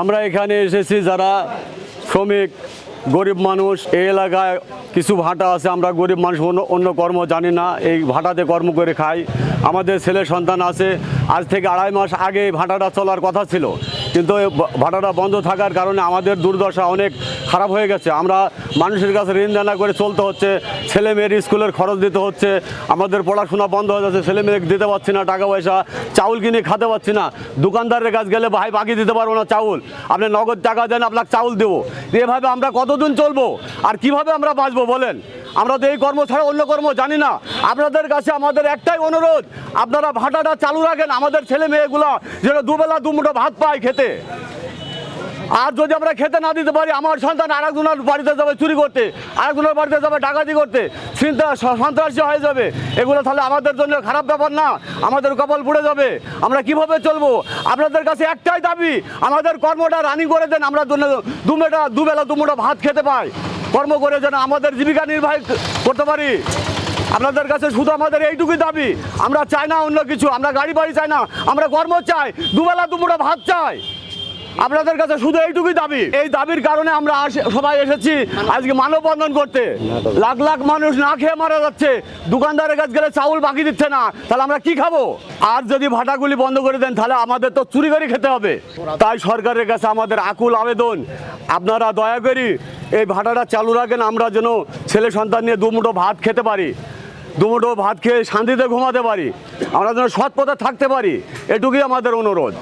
আমরা এখানে এসেছি যারা শ্রমিক, গরিব মানুষ, এই এলাকায় কিছু ভাটা আছে, আমরা গরিব মানুষ, অন্য অন্য কর্ম জানি না, এই ভাটাতে কর্ম করে খাই। আমাদের ছেলে সন্তান আছে, আজ থেকে আড়াই মাস আগে এই ভাটাটা চলার কথা ছিল। কিন্তু ভাটাটা বন্ধ থাকার কারণে আমাদের দুর্দশা অনেক খারাপ হয়ে গেছে। আমরা মানুষের কাছে ঋণ দেনা করে চলতে হচ্ছে, ছেলে মেয়ের স্কুলের খরচ দিতে হচ্ছে, আমাদের পড়াশোনা বন্ধ হয়ে যাচ্ছে, ছেলে মেয়েকে দিতে পারছি না, টাকা পয়সা, চাউল কিনে খাতে পারছি না। দোকানদারের কাছে গেলে ভাই বাকি দিতে পারব না চাউল। আপনি নগদ টাকা দেন, আপনাকে চাউল দেবো। এভাবে আমরা কতদিন চলবো? আর কীভাবে আমরা বাঁচবো বলেন? আমরা তো এই কর্ম ছাড়া অন্য কর্ম জানি না। আপনাদের কাছে আমাদের একটাই অনুরোধ, আপনারা ভাটাটা চালু রাখেন, আমাদের ছেলে মেয়েগুলো যেন দুবেলা দুমুঠো ভাত পায় খেতে। আর যদি আমরা খেতে না দিতে পারি, আমার সন্তান আরেকজনের বাড়িতে যাবে চুরি করতে, আরেকজনের বাড়িতে যাবে ডাকাতি করতে সন্ত্রাসী হয়ে যাবে। এগুলো তাহলে আমাদের জন্য খারাপ ব্যাপার না, আমাদের কপাল পুড়ে যাবে। আমরা কীভাবে চলবো? আপনাদের কাছে একটাই দাবি, আমাদের কর্মটা রানিং করে দেন, আমরা দুমেটা, দুবেলা দুমুটা ভাত খেতে পাই। কর্ম করে যেন আমাদের জীবিকা নির্বাহ করতে পারি। আপনাদের কাছে শুধু আমাদের এইটুকুই দাবি, আমরা চাই না অন্য কিছু, আমরা গাড়ি বাড়ি চাই না, আমরা কর্ম চাই, দুবেলা দুমুটা ভাত চাই। আপনাদের কাছে শুধু এইটুকুই দাবি। এই দাবির কারণে আমরা সবাই এসেছি আজকে মানববন্ধন করতে। লাখ লাখ মানুষ না খেয়ে মারা যাচ্ছে। দোকানদারের কাছে গেলে চাউল বাকি দিচ্ছে না। তাহলে আমরা কি খাব? আর যদি ভাটাগুলি বন্ধ করে দেন, তাহলে আমাদের তো চুরি করে খেতে হবে। তাই সরকারের কাছে আমাদের আকুল আবেদন। আপনারা দয়া করি এই ভাটাটা চালু রাখেন, আমরা যেন ছেলে সন্তান নিয়ে দুমুঠো ভাত খেতে পারি। দুমুঠো ভাত খেয়ে শান্তিতে ঘুমাতে পারি। আমরা যেন সৎ পথে থাকতে পারি। এটুকুই আমাদের অনুরোধ।